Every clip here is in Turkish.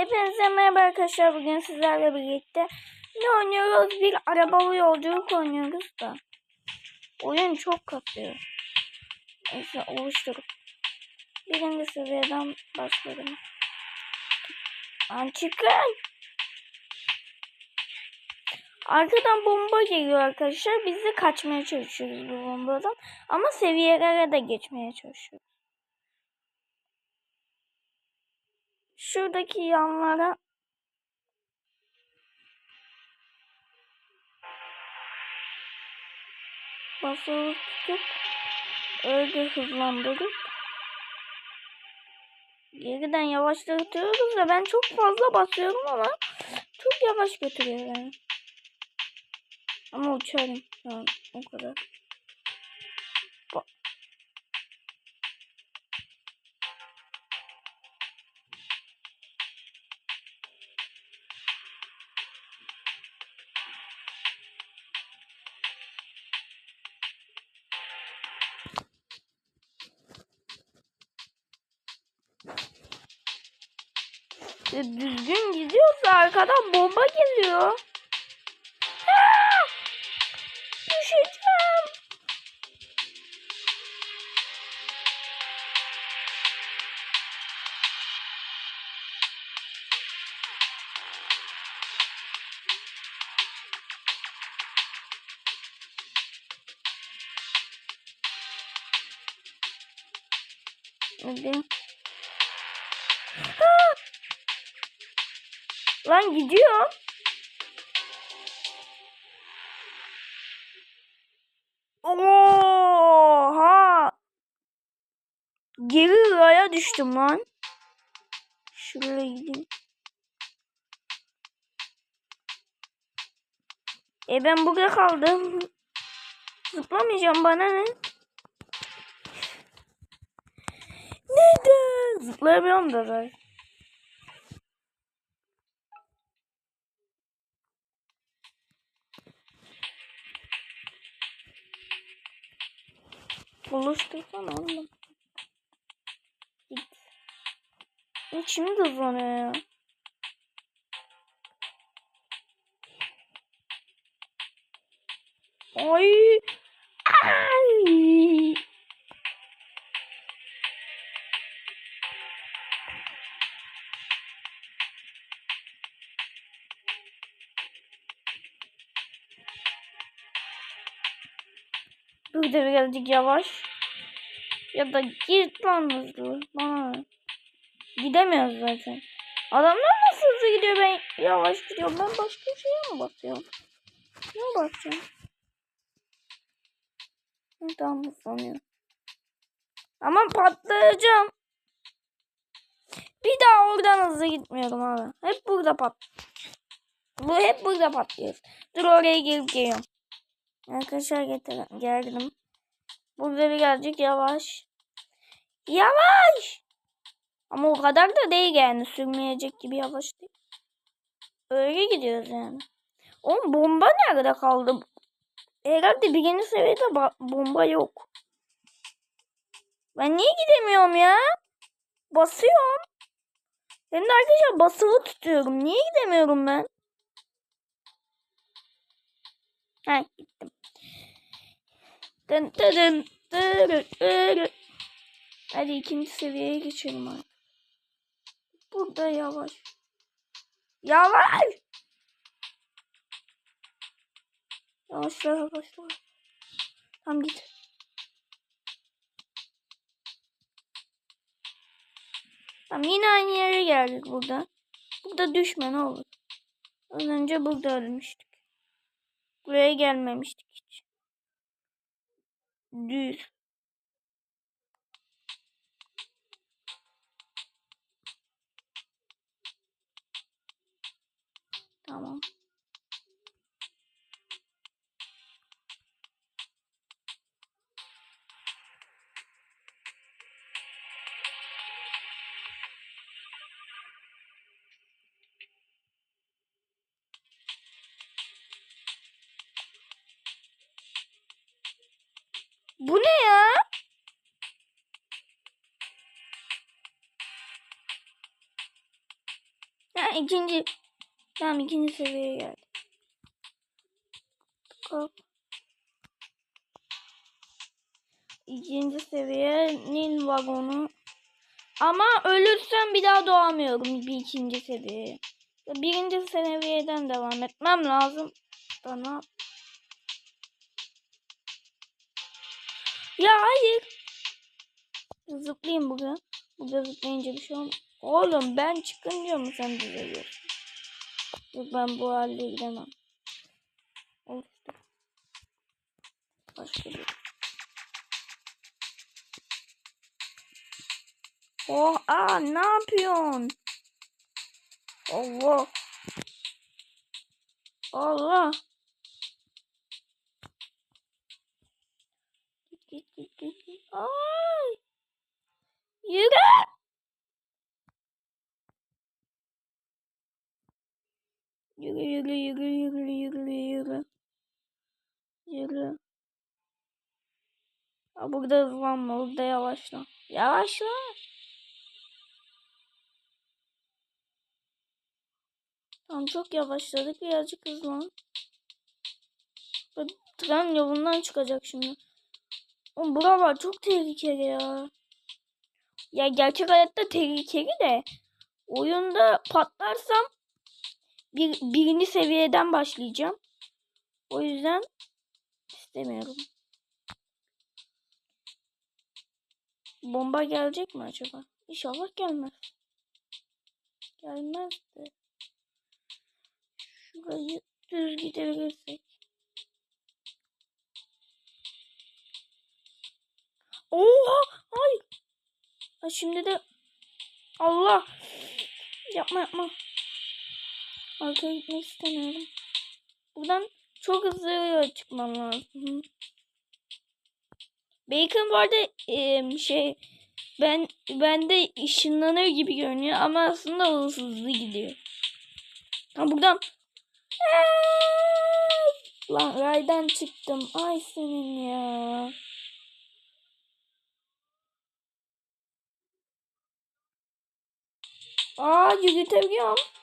Hepinize merhaba arkadaşlar. Bugün sizlerle birlikte ne oynuyoruz? Bir arabalı yolculuk oynuyoruz da. Oyun çok katıyor. Neyse oluşturup. Birinci seviyeden başladım. Lan çıkın. Arkadan bomba geliyor arkadaşlar. Biz de kaçmaya çalışıyoruz bu bombadan. Ama seviyelere de geçmeye çalışıyoruz. Şuradaki yanlara basılı tutup öyle hızlandırıp geriden yavaşlatıyoruz da ben çok fazla basıyorum ama çok yavaş götürüyor beni. Ama uçarım an o kadar. Düzgün gidiyorsa arkadan bomba geliyor. Aa! Düşeceğim. Hadi. Lan gidiyor. Oha! Geri raya düştüm lan. Şuraya gideyim. E ben burada kaldım. Zıplamayacağım bana ne? Neden? Zıplayamıyorum da ben. Oluştursana oğlum. Git. İçim de hızlanıyor ya. Ay. Ay. Burada birazcık yavaş. Ya da git lan hızlı. Bana. Gidemiyoruz zaten. Adamlar nasıl hızlı gidiyor ben yavaş gidiyorum. Ben başka bir şeye mi basıyorum? Ne? Hı, Tamam hızlanıyor. Ama patlayacağım. Bir daha oradan hızlı gitmiyorum abi. Hep burada pat. Bu hep burada patlıyor. Dur oraya gelip geliyorum. Arkadaşlar getir geldim. Burada birazcık yavaş. Yavaş. Ama o kadar da değil yani. Sürmeyecek gibi yavaş değil. Öyle gidiyoruz yani. Oğlum bomba nerede kaldı? Herhalde birinci seviyede ba- bomba yok. Ben niye gidemiyorum ya? Basıyorum. Ben de arkadaşlar basılı tutuyorum. Niye gidemiyorum ben? Ha gittim. Dın dın dın dırı. Hadi ikinci seviyeye geçelim artık. Burada yavaş. Yavaş. Yavaşla yavaşla. Tamam git. Tamam yine aynı yere geldik burada. Burada düşme ne olur. Az önce burada ölmüştük. Buraya gelmemiştik. Düz. Bu ne ya? Ha, ikinci. Tamam ikinci seviyeye geldi. Hop. İkinci seviyenin vagonu. Ama ölürsem bir daha doğamıyorum bir ikinci seviyeye. Birinci seviyeden devam etmem lazım. Bana. Ya hayır. Zıplayayım bugün. Burada zıplayınca bir şey olmaz. Oğlum ben çıkınca mı sen düzeliyorsun? Yok ben bu halde gidemem. Oluştu. Başka bir. Oh aa ne yapıyorsun? Allah. Allah. Git git git git. git. Ay. Yürü. Yürü yürü yürü yürü yürü yürü. Yürü. Ha, burada hızlanma. Burada yavaşla. Yavaşla. Tamam çok yavaşladık. Birazcık hızlan. Bu Tren yolundan çıkacak şimdi. Oğlum buralar çok tehlikeli ya. Ya gerçek hayatta tehlikeli de oyunda patlarsam bir, birinci seviyeden başlayacağım. O yüzden istemiyorum. Bomba gelecek mi acaba? İnşallah gelmez. Gelmez de. Şurayı düz gidebilirsek. Oha! Hayır. Ha şimdi de Allah yapma yapma. Arkaya gitmek istemiyorum. Buradan çok hızlı çıkmam lazım. Bacon bu arada e, şey ben bende ışınlanır gibi görünüyor ama aslında hızlı gidiyor. Ha buradan Lan raydan çıktım. Ay senin ya. Aa yürütebiliyorum.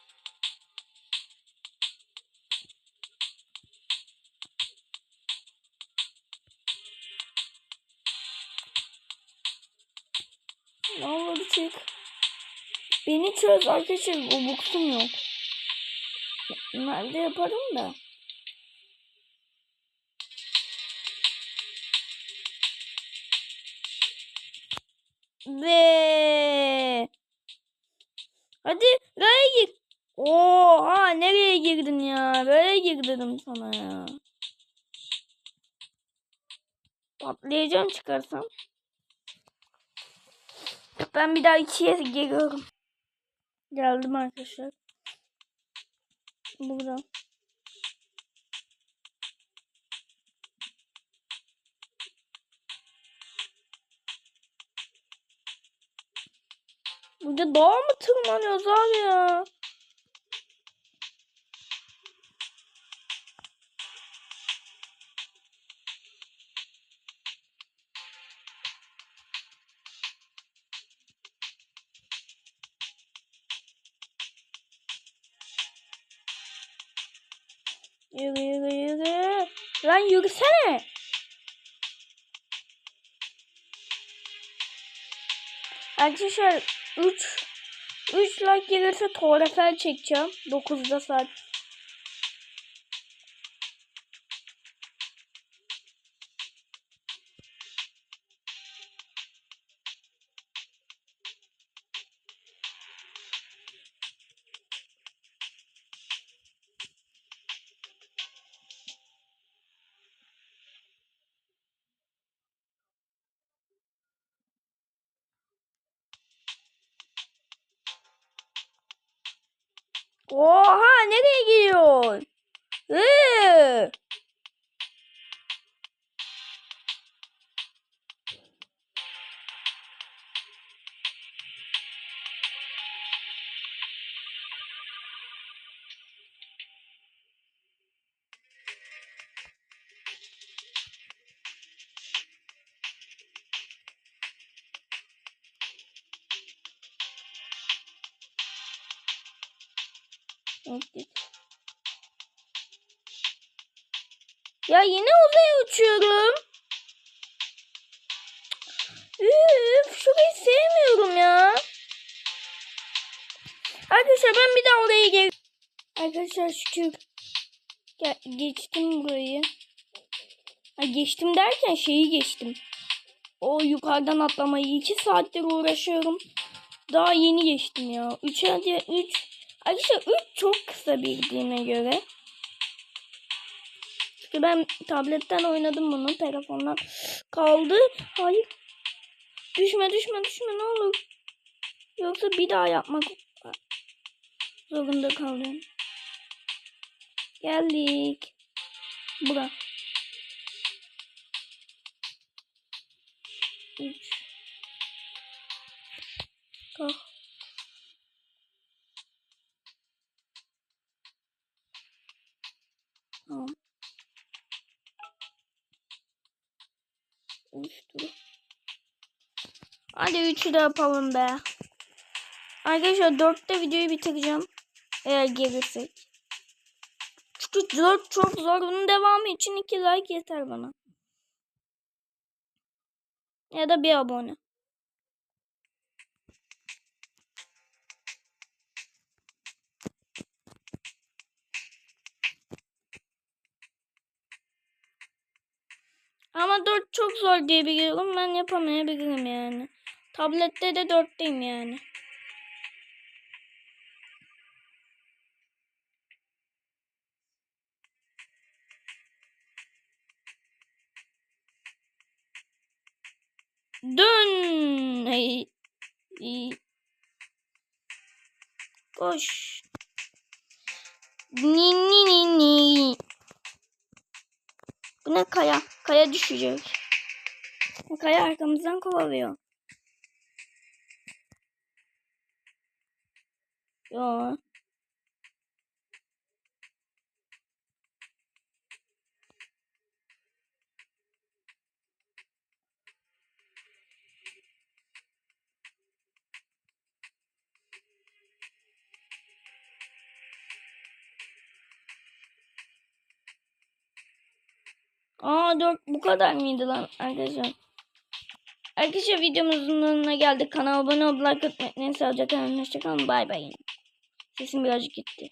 Ne olur çık. Beni çöz arkadaşlar. O boksum yok. Nerede yaparım da. Ve Hadi raya gir. Oha nereye girdin ya? Raya gir dedim sana ya. Patlayacağım çıkarsam. Ben bir daha ikiye geliyorum. Geldim arkadaşlar. Burada. Burada dağa mı tırmanıyoruz abi ya? Yürü yürü yürü. Lan yürüsene. Arkadaşlar 3 3 like gelirse torefel çekeceğim. 9'da saat. Oha Git git. Ya yine uzaya uçuyorum. Üf, şurayı sevmiyorum ya. Arkadaşlar ben bir daha oraya gel. Arkadaşlar şükür. Ge- geçtim burayı. Ha, geçtim derken şeyi geçtim. O yukarıdan atlamayı iki saattir uğraşıyorum. Daha yeni geçtim ya. 3 hadi 3. Arkadaşlar 3 çok kısa bildiğime göre. Çünkü ben tabletten oynadım bunu. Telefondan kaldı. Hayır. Düşme düşme düşme ne olur. Yoksa bir daha yapmak zorunda kalıyorum. Geldik. Bura. 3 Kalk. Üçü de yapalım be. Arkadaşlar dörtte videoyu bitireceğim. Eğer gelirsek. Çünkü dört çok zor. Bunun devamı için iki like yeter bana. Ya da bir abone. Ama 4 çok zor diye biliyorum. Ben yapamayabilirim yani. Tablette de 4'teyim yani. Dön. İyi. Koş. Ni ni ni ni. Bu ne kaya? Kaya düşecek. Kaya arkamızdan kovalıyor. Yo. Aa dört bu kadar mıydı lan arkadaşlar? Arkadaşlar videomuzun sonuna geldik. Kanala abone olup like atmayı. Sağlıcakla kalın. Hoşçakalın. Bay bay. Sesim birazcık gitti.